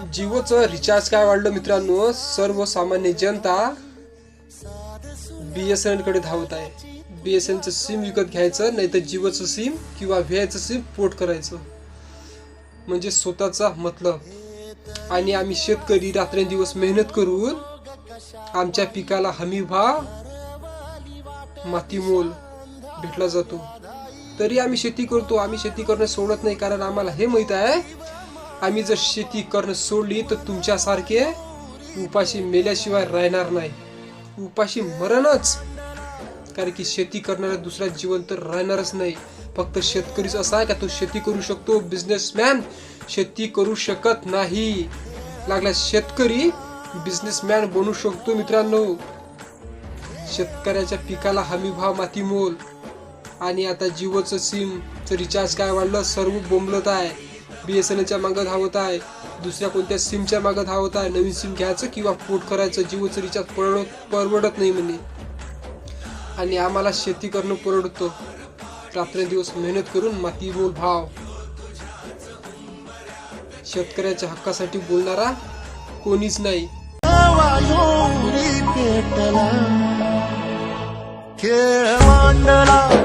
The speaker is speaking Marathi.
जिओचं रिचार्ज काय वाढलं मित्रांनो? सर्वसामान्य जनता बी बीएसएनएलकडे धावत आहे. बी एस एनचं सिम विकत घ्यायचं नाही तर जिओचं सिम किंवा व्हीआयचं सिम पोर्ट करायचं. म्हणजे स्वतःचा मतलब. आणि आम्ही शेतकरी रात्रंदिवस मेहनत करून आमच्या पिकाला हमी भाव माती मोल भेटला जातो. तरी आम्ही शेती करतो. आम्ही शेती करणं सोडत नाही कारण आम्हाला हे माहीत आहे आम्ही जर शेती करणं सोडली तर तुमच्यासारखे उपाशी मेल्याशिवाय राहणार नाही. उपाशी मरणच. कारण की शेती करणारा दुसरा जीवन तर राहणारच नाही. फक्त शेतकरीच असा आहे का तो शेती करू शकतो? बिझनेसमॅन शेती करू शकत नाही. लागला शेतकरी बिझनेसमॅन बनू शकतो मित्रांनो. शेतकऱ्याच्या पिकाला हमी भाव माती मोल आणि आता जिओचं सिमचं रिचार्ज काय वाढलं? सर्व बोंबलत आहे. बी एस एन एलच्या मागं धावत आहे. दुसऱ्या कोणत्या सिमच्या मागं धावत आहे? नवीन सिम घ्यायचं किंवा पोट करायचं? जिओचं रिचार्ज परवडत परवडत नाही म्हणे. आणि आम्हाला शेती करणं परवडतं. रात्रंदिवस मेहनत करून माती बोल भाव. शेतकऱ्याच्या हक्कासाठी बोलणारा कोणीच नाही. खेळ मांडला.